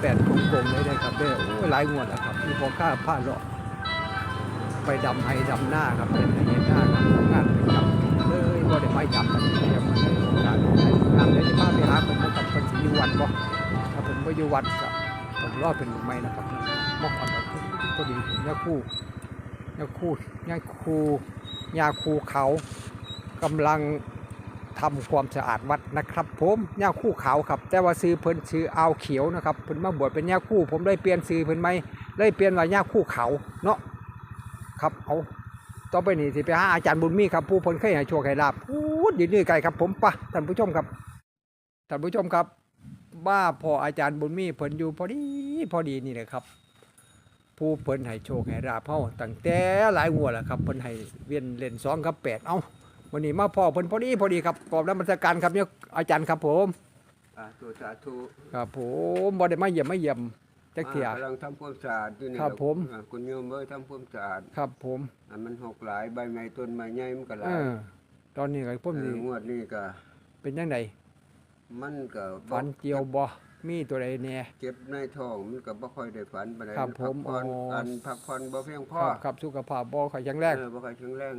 แปดกลมๆเลยนะครับเด้อโอ้ยหลายงวดแล้วครับที่พอค่าผ้าเลาะไปดำไห้ดำหน้าครับเป็นไห้หน้าครับงานไปดำเลยว่าได้ไปดำเดียวมันได้โอกาสของให้งานเดี๋ยวจะพาไปหาคนมากับคนสิอยู่วัดบ่ถ้าผมไปอยู่วัดก็ผมรอดเป็นหรือไม่นะครับมอก่อนก็พอดียาคู่ยาคู่ยาคู่ยาคู่เขากำลัง ทำความสะอาดวัดนะครับ ผมยาคู่เขาครับ แต่ว่าซื้อเพิ่นซื้อเอาเขียวนะครับเพิ่นมาบวชเป็นยาคู่ ผมได้เปลี่ยนซื้อเพิ่นไหมได้เปลี่ยนว่ายาคู่เขาเนาะครับเอาต่อไปนี่สิไปหาอาจารย์บุญมีครับผู้เพ้นเคยให้โชคให้ลาบพูดยืนนี่ไกลครับ ผมปะท่านผู้ชมครับท่านผู้ชมครับว่าพออาจารย์บุญมีเพิ่นอยู่พอดีพอดีนี่แหละครับ ผู้เพิ่นให้โชคให้ลาบเฮาตั้งแต่หลายงวดแล้วครับเพิ่นให้เวียนเล่นสองกับแปดเอ้า วันนี้มาพ่อเพิ่นพอดีพอดีครับกรอบนมัสการครับเนี่ยอาจารย์ครับผมสาธุสาธุครับผมบ่ได้มาเยี่ยมมาเยี่ยมจักเที่ยอ่ากำลังทำความสะอาดอยู่นี่ครับผมอ่าคุณโยมเอ้ยทำความสะอาดครับผมอ่ามันหกหลายใบไม้ต้นไม้ใหญ่มันก็หลาเอยอตอนนี้ก็ผมเอนี่องวดนี้ก็ เป็นจังไดมันก็บ่ฝันเจียวบ่มีตัวใดแน่ เจ็บในท้องมันก็บ่ค่อยได้ฝันปานใดครับผมพักผ่อนอ๋ออั อันพักผ่อนบ่เพียงพคอรับครับสุขภาพบ่ค่อยแข็งแรงเออบ่ค่อยแข็งแรง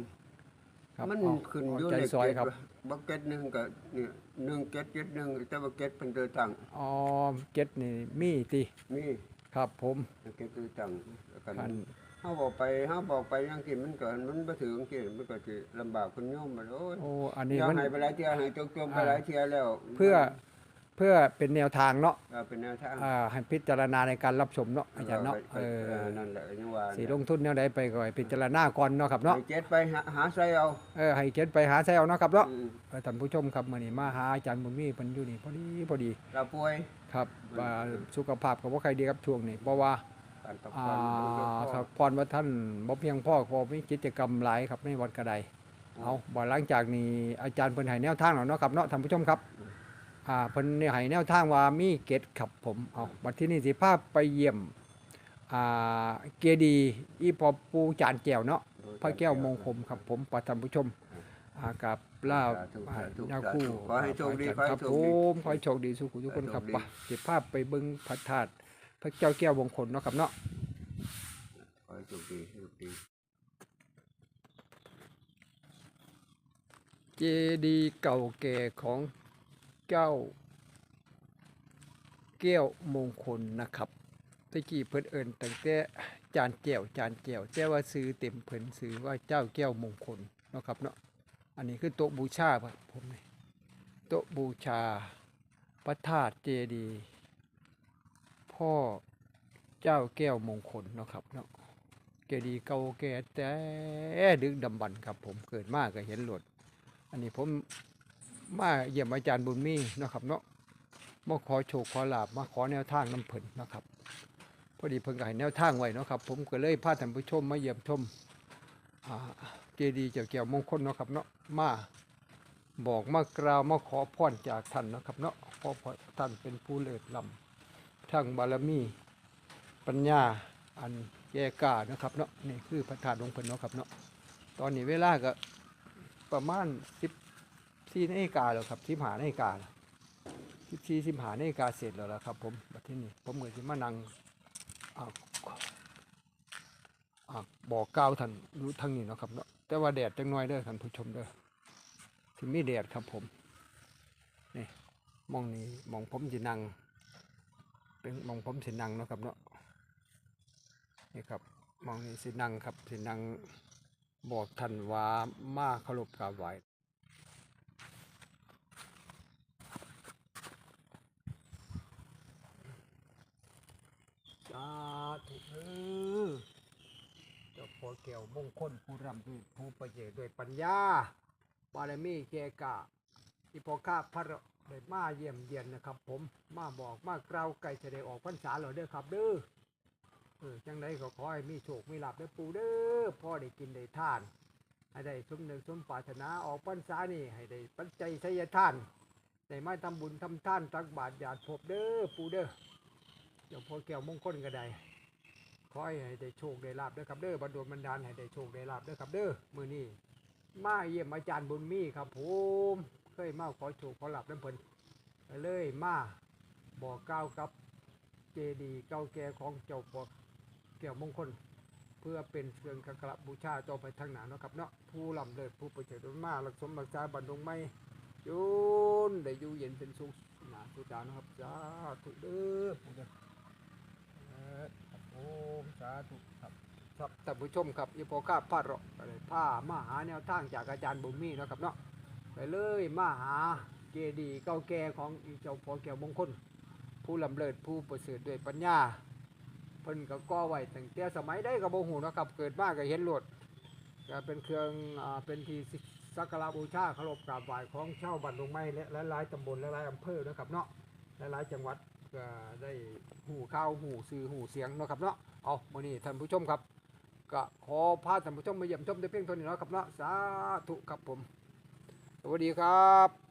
ครับมันเอาขึ้นเอาอยู่ใจเลขซอยเจ็ดครับบ่เก็ตหนึงก็เนี่ยหนึ่งเก็ตเจ็ดหนึ่งแต่ว่าเก็ตเพิ่นตัวตั้งอ๋อเก็ดนี่มีติมีครับผมเก็ตตัวตั้งแล้วกันคันเฮาบอกไปเฮาบอกไปจังซี่มันก็มันบ่ถึงจังซี่มันก็สิลำบากคุณโยมบัดโอ้ยโอ้อันนี้เดี๋ยวมันให้ไปหลายเที่ยให้จมๆไปหลายเที่ยแล้ว เพื่อ เพื่อเป็นแนวทางเนาะเออเป็นแนวทางอ่าให้พิจารณาในการรับชมเนาะอาจารย์เนาะเอเอออนั่นแหละยังว่าสิลงทุนแนวใดไปก็ให้พิจารณาก่อนเนาะครับเนาะให้เจ็ดไปหาหาใส่เอาเออให้เก็ดไปหาใช้เอาเนาะครับเนาะอืมเออท่านผู้ชมครับมื้อนี้มาหาอาจารย์บุญมีเพิ่นอยู่นี่พอดีพอดีเราป่วยครับว่าสุขภาพก็บ่ค่อยดีครับช่วงนี้เพราะว่าการพักอ่าผ่อนมันก็พอครับพรว่าท่านบ่เพียงพอพอมีกิจกรรมหลายครับในวัดกระไดเอาบ่หลังจากนี้อาจารย์เพิ่นให้แนวทางแล้วเนาะครับเนาะท่านผู้ชมครับ อ่าเพิ่นนี่ให้แนวทางว่ามีเกตครับผมเอาบัดที่นี่สิพาไปเยี่ยมอ่าเกดีย์อีพอปูจานแก้วเนาะพระแก้วมงคลครับผมประท่านผู้ชมอ่ากับลาสาธุอ่าสาธุยาคู่ขอให้โชคดีขอคให้รับโชผคดี มขอให้โชคดีสุขุทุกคนครับโชคดีไปสิภาพไปเบิ่งพระธาตุพระเจ้าแก้วมงคลเนาะครับเนาะ ขอให้โชคดีโชคดี เจดีย์เก่าแก่ของ เจ้า แก้วมงคลนะครับตะกี้เพิ่นเอิ้นตั้งแต่จานแก้วจานแก้วแต่ว่าซื้อเต็มเพิ่นซื้อว่าเจ้าแก้วมงคลนะครับเนาะอันนี้คือโต๊ะบูชาครับผมนี่โต๊ะบูชาพระธาตุเจดีย์พ่อเจ้าแก้วมงคลนะครับเนาะเจดีย์เก่าแก่แต่ดึกดำบรรพ์ครับผมเกิดมากก็เห็นหลดอันนี้ผม มาเยี่ยมอาจารย์บุญมีนะครับเนาะมาขอโชคขอลาบมาขอแนวทางน้ำเพิ่นนะครับ พอดีเพิ่นก็ให้แนวทางไว้เนาะครับ ผมก็เลยพาท่านผู้ชมมาเยี่ยมชมเจดีย์เจ้าแก้วมงคลเนาะครับเนาะมาบอกมากล่าวมาขอพรจากท่านนะครับเนาะเพราะท่านเป็นผู้เลิศล้ำทั้งบารมีปัญญาอันแก่กล้านะครับเนาะนี่คือพระธาตุของเพิ่นเนาะครับเนาะตอนนี้เวลาก็ประมาณสิบ สี่นาฬิกาแล้วครับสิบหานาฬิกาสิบสี่สิบหานาฬิกาเสร็จแล้วล่ะครับ ผมบัดที่นี่ผมก็จะมานั่งอ่าอ่าบอกกล่าวท่านรู้ทั้งนี้นะครับเนาะแต่ว่าแดดจังน้อยเด้อท่านผู้ชมเด้อที่มีแดดครับผมนี่มองนี้มองผมสินั่งเป็นมองผมสินั่งนะครับเนาะนี่ครับมองนี้สินั่งครับสินั่งบอกท่านว่ามาเคารพกราบไหว้ สาธุเออเจ้าพ่อแก้วมงคลผู้ร่ำด้วยผู้ประเสริฐด้วยปัญญา บารมีแกกะที่พอข้าพระได้มาเยี่ยมเยียนนะครับ ผมมาบอกมากล่าวไก่จะได้ออกพรรษาแล้วเด้อครับ เด้อเออจังไดก็ขอให้มีโชคมีลาภเด้อปูเด้อพ่อได้กินได้ทานให้ได้สมหนึกสมปรารถนาออกพรรษานี่ให้ได้ปัจจัยไสยท่านได้มาทำบุญทำท่านตักบาตรญาติพบเด้อปูเด้อ เจ้าพ่อแก้วมงคลก็ได้ขอให้ได้โชคได้ลาบเด้อครับเด้อบันดลบันดาลให้ได้โชคได้ลาบเด้อครับเด้อมือนี้มาเยี่ยมอาจารย์บุญมีครับผมเคยมาขอโชคขอลับน้ำเพิ่นเลยมาบอกกล่าวกับเจดีเก่าแก่ของเจ้าพ่อแก้วมงคล เพื่อเป็นเครื่องกระบูชาต่อไปทางหนาเนาะครับเนาะผู้ลำเลิศผู้ประเสริฐมารักสมรักษาบันดงไม่ยุนได้อยู่เย็นเป็นสุขหนาสุดานะครับสาธุเด้อผู้เด้อ ครับผมสาธุครับครับท่านผู้ชมครับยี่ปอข้าพาดเราะก็เลยผ้ามาหาแนวทางจากอาจารย์บุญมีนะครับเนาะไปเลยมาหาเจดีเก่าแก่ของอีเจ้าพ่อแก้วมงคลผู้ลำเลิศผู้ประเสริฐด้วยปัญญาเพิ่นก็ก่อไว้ตั้งแต่สมัยได้ก็บ่ฮู้เนะครับเกิดมาก็เห็นโลดก็เป็นเครื่องอ่าเป็นที่สักการะบูชาเคารพกราบไหว้ของชาวบ้านดงไม้และหลายๆตำบลและหลายอำเภอนะครับเนาะหลายๆจังหวัด ก็ได้หูข่าวหูสื่อหูเสียงเนาะครับเนาะเอามื้อนี้ท่านผู้ชมครับ ก็ขอพาท่านผู้ชมมาเยี่ยมชมได้เพียงเท่านี้เนาะครับเนาะสาธุครับผม สวัสดีครับ